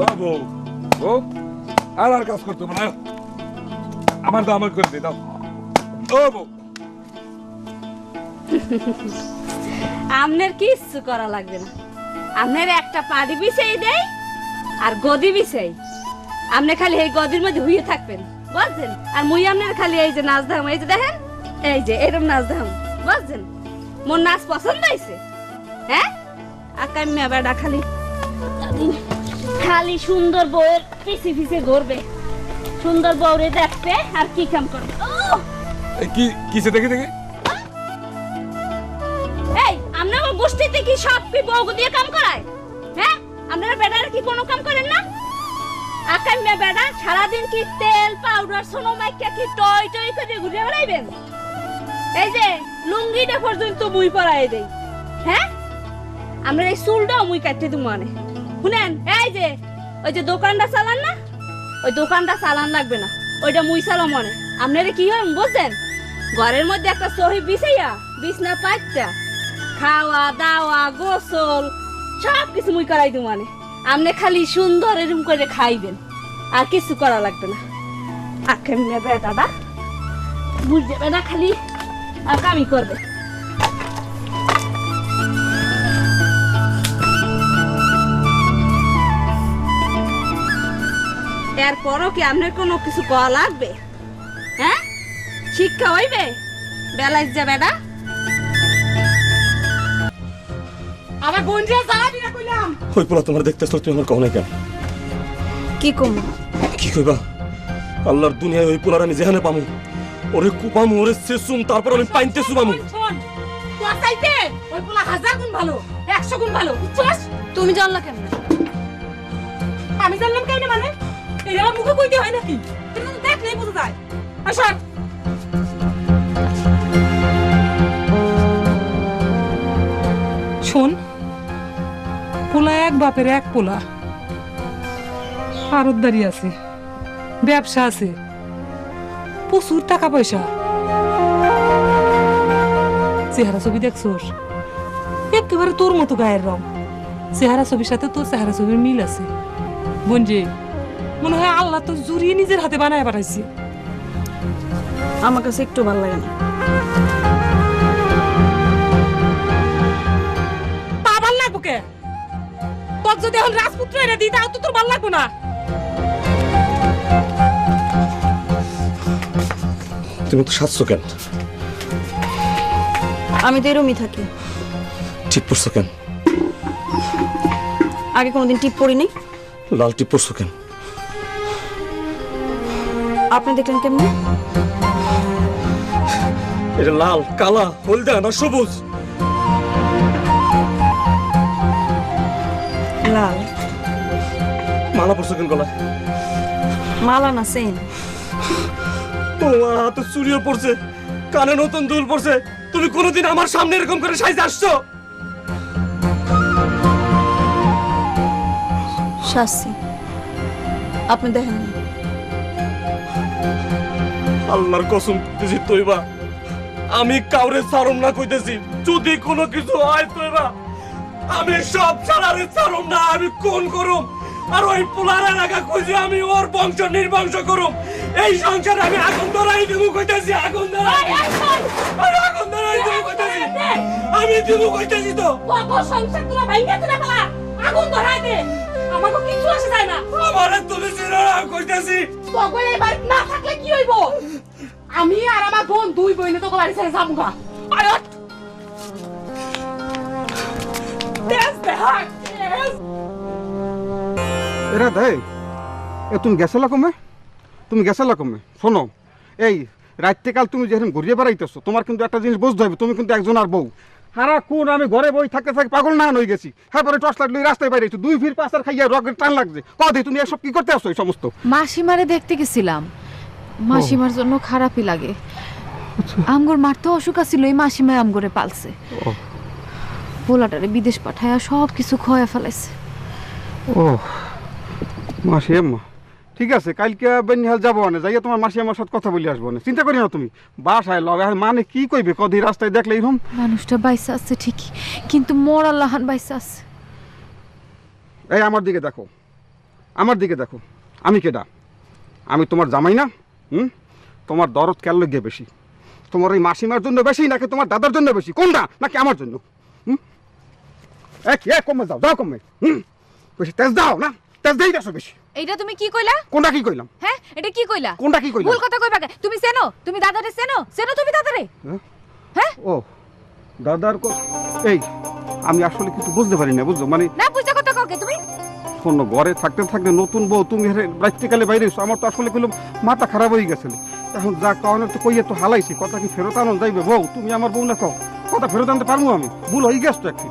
ও বউ বউ আর আর কাজ করতে না। আমার দাম করে দিয়ে দাও। ও বউ। আপনার কিচ্ছু করা লাগবে না। আপনার একটা পাড়ি বিছাই দেয় আর গদি বিছাই। আপনি খালি এই গদির মধ্যে হুইয়ে থাকবেন, বুঝছেন? আর মুই আপনার খালি এই যে নাচ ধাম, এই যে দেখেন? এই যে এরকম নাচ ধাম, বুঝছেন? মোর নাচ পছন্দ হয়েছে হ্যাঁ? আকাম্যা বেড়া খালি। খালি সুন্দর বউয়ের পিছে পিছে ঘুরবে সুন্দর বউরে দেখবে আর কি কাম করবে। কি কিসে দেখে দেখে? এই আপনার গোষ্ঠীতে কি সব কি বউ দিয়ে কাম করায়? হ্যাঁ? আপনারা বেড়ার কি কোনো কাম করেন না? আকাম্যা বেড়া সারাদিন কি তেল পাউডার সোনো মাইকা কি টয় টয় করে ঘুরে বেড়াইবেন? এই যে লুঙ্গিটা পর্যন্ত মুই পরাই দেই। হ্যাঁ? আমরা এই চুলটাও মুই কাটতে দিব মানে। শুনেন, এই যে, ওই যে দোকানটা চালান না? ওই দোকানটা চালান লাগবে না, ওইটা মুই চালাম মনে। আপনারা কি হয়, বুঝছেন? ঘরের মধ্যে একটা সহি বিছাইয়া, বিছনা পাইটা খাওয়া, দাওয়া, গোসল সব কিছু মুই করাই দিব মানে। আপনি খালি সুন্দর এরকম করে খাইবেন, আর কিছু করা লাগবে না। আখে নেবে দাদা? বুঝতে না খালি, আর কামি করবে। এরপরও কি আপনার কোনো কিছু করা লাগবে? হ্যাঁ? শিক্ষা হইবে? বেলায় যা বেটা। আমার বোন যে জ্বালাবি না কইলাম। তোমার দেখতে আসলো আমার কও নাই কেন? কি কম? কি কইবা? আল্লাহর দুনিয়ায় ওই পোলার আমি যেখানে পামু ওরে কুপামু ওরে সেসুম তারপর আমি পাইনতে সুবামু ওই পোলা হাজার গুণ ভালো একশো গুণ ভালো বুঝছস? তুমি জানলা কেন আমি জানলাম কেন মানে? এই আমার মুখে কইতে হয় নাকি? এটা তো দেখলেই বোঝা যায়। আর শোন। পোলা এক, বাপের এক পোলা। আরতদারি আছে, ব্যবসা আছে, প্রচুর টাকা পয়সা। চেহারা ছবি দেখছোস? একেবারে তোর মতো গায়ের রং। চেহারা ছবির সাথে তোর চেহারা ছবির মিল আছে। বঞ্জে মনে হয় আল্লাহ তো জুড়িয়ে নিজের হাতে বানায় পাঠাইছে। আমার কাছে একটু ভালো লাগে না। তা ভালো লাগবো কে? তোর যদি এখন রাজপুত্র এনে দিই তাও তো তোর ভালো লাগবো না। তুমি তো সাজছো কেন? আমি তো এরমই থাকি। ঠিক পড়ছো কেন? আগে কোনোদিন টিপ পড়িনি? লাল টিপ পড়ছো কেন? আপনি দেখলেন কেমনি? এটা লাল কালা হলদা না সবুজ? লাল। মালা পড়ছো কেন গলায়? মালা না সেন ও হাতে চুরিও পড়ছে কানে নতুন দুল পড়ছে তুমি কোনোদিন আমার সামনে এরকম করে সাইজে আসছো? শাস্তি আপনি দেখেন আল্লাহর কসম করতেছি তৈবা। আমি কাউরে সারম না কইতেছি। যদি কোনো কিছু হয় তৈবা। আমি সব ছাড়ারে সারম না, আমি কোন করুম? আর ওই পোলার এলাকা খুঁজে আমি ওর বংশ নির্বংশ করুম। এই সংসারে আমি আগুন ধরাই দেবো কইতেছি, আগুন ধরাই আমি আগুন ধরাই দেবো কইতেছি। আমি দেবো কইতেছি তো। সংসার তোরা ভাইঙ্গা তুলে ফেলা আগুন ধরাই দে। আমাকে কিছু আসে যায় না। আমারে তুমি চিনো না কইতেছি। তোকে এই বাড়ি না থাকলে কি হইব? আমি আর আমার বোন দুই বইনে তোকে বাড়ি ছেড়ে যাব গা আয়ত দেশ দেহাক দেশ। এরা দেয় এ তুমি গেছলা কমে? তুমি গেছলা কমে? শোনো এই রাত্রে কাল তুমি যেরকম ঘুরিয়ে বেড়াইতেছো তোমার কিন্তু একটা জিনিস বুঝতে হবে তুমি কিন্তু একজন আর বউ। হারা কোন আমি ঘরে বই থাকতে থাকি পাগল না হয়ে গেছি। হ্যাঁ পরে টর্চ লাইট লই রাস্তায় বাইরে দুই ফির পাঁচ খাইয়া রকের টান লাগছে। কদি তুমি এসব কি করতে আসছো এই সমস্ত? মাসিমারে দেখতে গেছিলাম। মাসিমার জন্য খারাপই লাগে। আমগর মার তো অসুখ আছিল এই মাসিমায় আমগরে পালছে। পোলাটারে বিদেশ পাঠায় সব কিছু খয়া ফেলাইছে। ও মাসি আম্মা ঠিক আছে কালকে বেনিহাল যাব না যাইয়া তোমার মাসি আমার সাথে কথা বলে আসব না চিন্তা করি না তুমি বাসায় লগে আর মানে কি কইবে? কদি রাস্তায় দেখলে এরকম? মানুষটা বাইসা আছে ঠিকই কিন্তু মোর আল্লাহান বাইসা আছে। এই আমার দিকে দেখো আমার দিকে দেখো আমি কেডা? আমি তোমার জামাই না হুম? তোমার দরদ কেন গিয়ে বেশি? তোমার ওই মাসিমার জন্য বেশি নাকি তোমার দাদার জন্য বেশি? কোনটা? নাকি আমার জন্য? হুম? এক কমে যাও দাও কমে হুম? বেশি তেজ দাও না? তেজ দেই দেখো বেশি। এইটা তুমি কি কইলা? কোনটা কি কইলাম? হ্যাঁ এটা কি কইলা? কোনটা কি কইলাম? ভুল কথা কইবা কে? তুমি চেনো? তুমি দাদারে চেনো? চেনো তুমি দাদারে? হ্যাঁ? ও দাদার কো এই আমি আসলে কিছু বুঝতে পারি না বুঝছ? মানে না বুঝতে কথা কাউকে তুমি? শোনো ঘরে থাকতে থাকতে নতুন বউ তুমি রাত্রিকালে বাইরে এসো আমার তো আসলে কইলাম মাথা খারাপ হয়ে গেছিল এখন যা কারণে তো কইয়ে তো হালাইছি কথা কি ফেরত আনো যাইবে? বউ তুমি আমার বউ না কও কথা ফেরত আনতে পারব আমি? ভুল হয়ে গেছো একটি